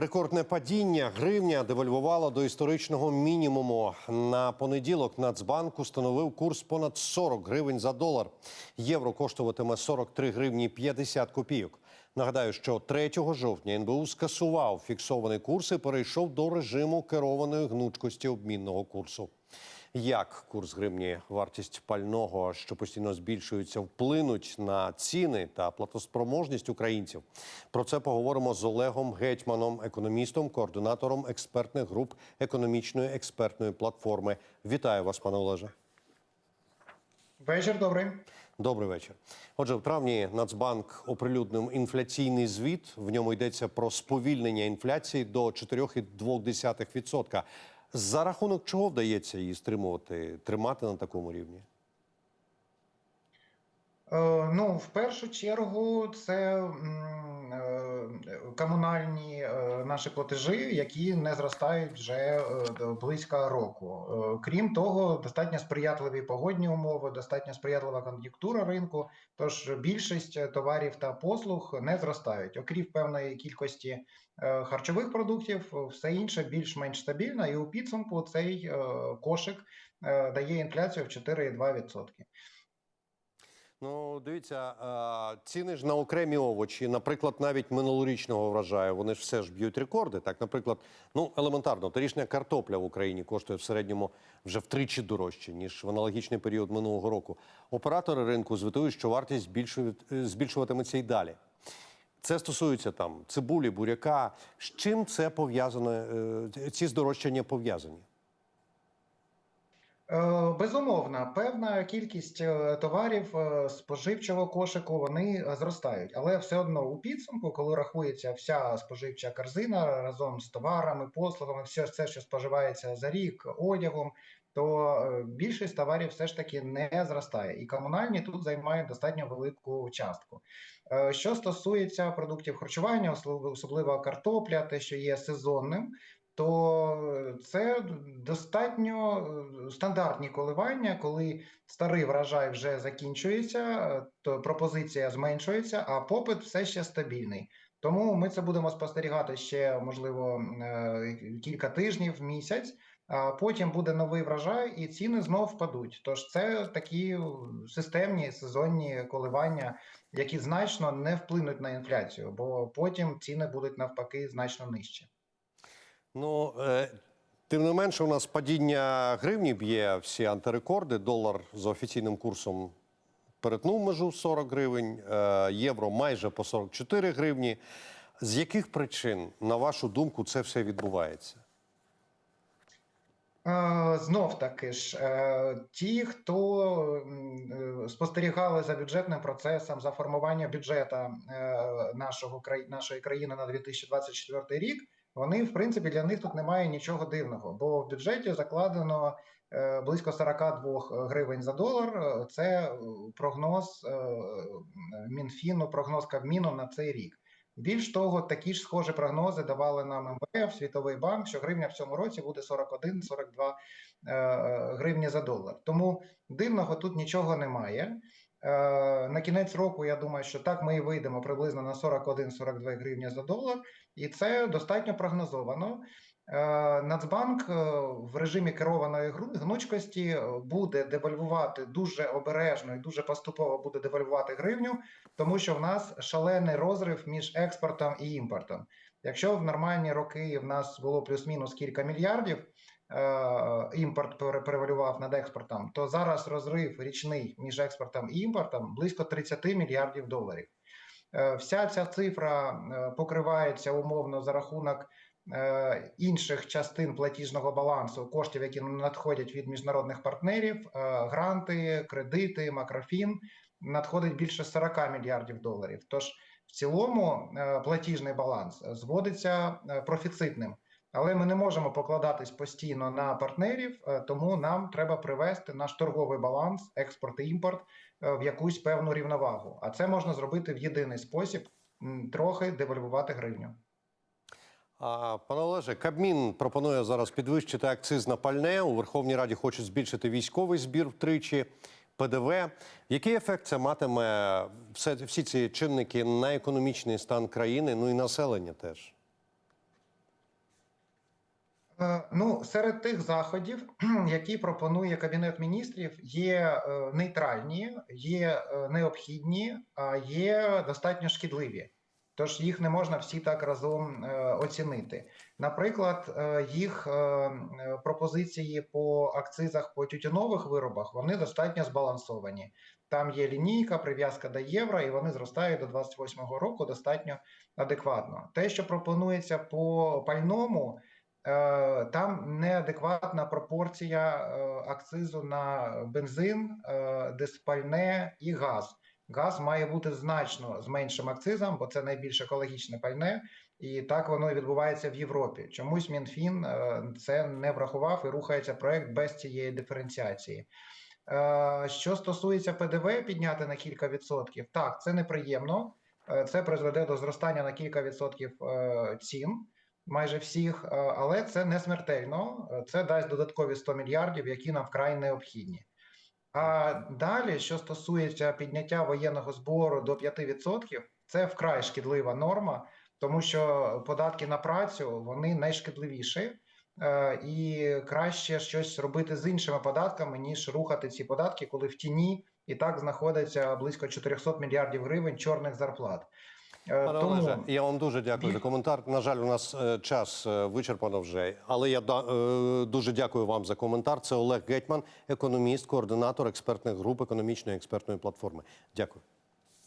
Рекордне падіння гривня девальвувало до історичного мінімуму. На понеділок Нацбанк установив курс понад 40 гривень за долар. Євро коштуватиме 43 гривні 50 копійок. Нагадаю, що 3 жовтня НБУ скасував фіксований курс і перейшов до режиму керованої гнучкості обмінного курсу. Як курс гривні, вартість пального, що постійно збільшується, вплинуть на ціни та платоспроможність українців? Про це поговоримо з Олегом Гетьманом, економістом, координатором експертних груп економічної експертної платформи. Вітаю вас, пане Олеже. Вечір добрий. Добрий вечір. Отже, в травні Нацбанк оприлюднив інфляційний звіт. В ньому йдеться про сповільнення інфляції до 4,2%. За рахунок чого вдається її стримувати, тримати на такому рівні? Е, ну, в першу чергу, це е, комунальні е, наші платежі, які не зростають вже близько року. Крім того, достатньо сприятливі погодні умови, достатньо сприятлива кон'юнктура ринку. Тож більшість товарів та послуг не зростають, окрім певної кількості харчових продуктів, все інше більш-менш стабільно, і у підсумку цей кошик дає інфляцію в 4,2%. Ну, дивіться, ціни ж на окремі овочі, наприклад, навіть минулорічного врожаю, вони ж все ж б'ють рекорди. Так, наприклад, ну елементарно, торішня картопля в Україні коштує в середньому вже втричі дорожче ніж в аналогічний період минулого року. Оператори ринку звітують, що вартість е, збільшуватиметься й далі. Це стосується там цибулі, буряка. З чим це пов'язано? е, Ці здорожчання пов'язані? Е, Безумовно, певна кількість е, товарів е, споживчого кошику вони зростають, але все одно у підсумку, коли рахується вся споживча корзина разом з товарами, послугами, все це, що споживається за рік, одягом, то більшість товарів все ж таки не зростає, і комунальні тут займають достатньо велику частку. Що стосується продуктів харчування, особливо картопля, те, що є сезонним то це достатньо е, стандартні коливання, коли старий врожай вже закінчується, е, то пропозиція зменшується, а попит все ще стабільний. Тому ми це будемо спостерігати ще, можливо, е, кілька тижнів, місяць. А потім буде новий врожай, і ціни знов впадуть. Тож це такі е, системні сезонні коливання, які значно не вплинуть на інфляцію, бо потім ціни будуть навпаки значно нижчі. Ну, е, тим не менше, у нас падіння гривні б'є всі антирекорди. Долар за офіційним курсом перетнув межу 40 гривень, е, євро майже по 44 гривні. З яких причин, на вашу думку, це все відбувається? Е, Знов таки ж, ті, хто спостерігали за бюджетним процесом, за формування бюджету нашої країни на 2024 рік, вони, в принципі, для них тут немає нічого дивного, бо в бюджеті закладено е, близько 42 гривень за долар. Е, Це е, прогноз е, Мінфіну, прогноз Кабміну на цей рік. Більш того, такі ж схожі прогнози давали нам МВФ, Світовий банк, що гривня в цьому році буде 41-42 е, гривні за долар. Тому дивного тут нічого немає. Е, На кінець року я думаю, що так ми і вийдемо приблизно на 41-42 гривні за долар, і це достатньо прогнозовано. Е, Нацбанк е, в режимі керованої гнучкості е, буде девальвувати дуже обережно і дуже поступово буде девальвувати гривню, тому що в нас шалений розрив між експортом і імпортом. Якщо в нормальні роки в нас було плюс-мінус кілька мільярдів, імпорт перевалював над експортом, то зараз розрив річний між експортом і імпортом близько 30 мільярдів доларів. Е, Вся ця цифра е, покривається умовно за рахунок е, інших частин платіжного балансу, коштів, які надходять від міжнародних партнерів, гранти, кредити, макрофін надходить більше 40 мільярдів доларів. Тож в цілому платіжний баланс зводиться профіцитним. Але ми не можемо покладатись постійно на партнерів, е, тому нам треба привести наш торговий баланс, експорт і імпорт е, в якусь певну рівновагу. А це можна зробити в єдиний спосіб трохи девальвувати гривню. Пане Олеже, Кабмін пропонує зараз підвищити акциз на пальне. У Верховній Раді хочуть збільшити військовий збір втричі. ПДВ. Який ефект це матиме все, всі ці чинники на економічний стан країни, ну і населення теж? Е, Ну, серед тих заходів, які пропонує Кабінет міністрів, є е, нейтральні, є е, необхідні, а є достатньо шкідливі. Тож їх не можна всі так разом оцінити. Наприклад, їх пропозиції по акцизах по тютюнових виробах вони достатньо збалансовані. Там є лінійка, прив'язка до євро, і вони зростають до 28-го року достатньо адекватно. Те, що пропонується по пальному, там неадекватна пропорція е, акцизу на бензин, е, диспальне і газ. Газ має бути значно з меншим акцизом, бо це найбільш екологічне пальне, і так воно відбувається в Європі. Чомусь МінФін е, це не врахував і рухається проект без цієї диференціації. Е, Що стосується ПДВ, підняти на кілька відсотків, так це неприємно. Е, Це призведе до зростання на кілька відсотків е, цін майже всіх, е, але це не смертельно. Це дасть додаткові 100 мільярдів, які нам вкрай необхідні. А далі, що стосується підняття воєнного збору до 5%, це вкрай шкідлива норма, тому що податки на працю вони найшкідливіші, е, і краще щось робити з іншими податками, ніж рухати ці податки, коли в тіні і так знаходиться близько 400 мільярдів гривень чорних зарплат. Е, Пане Тому Олеже, я вам дуже дякую за коментар. На жаль, у нас е, час е, вичерпано вже, але я дуже дякую вам за коментар. Це Олег Гетьман, економіст, координатор експертних груп економічної експертної платформи. Дякую.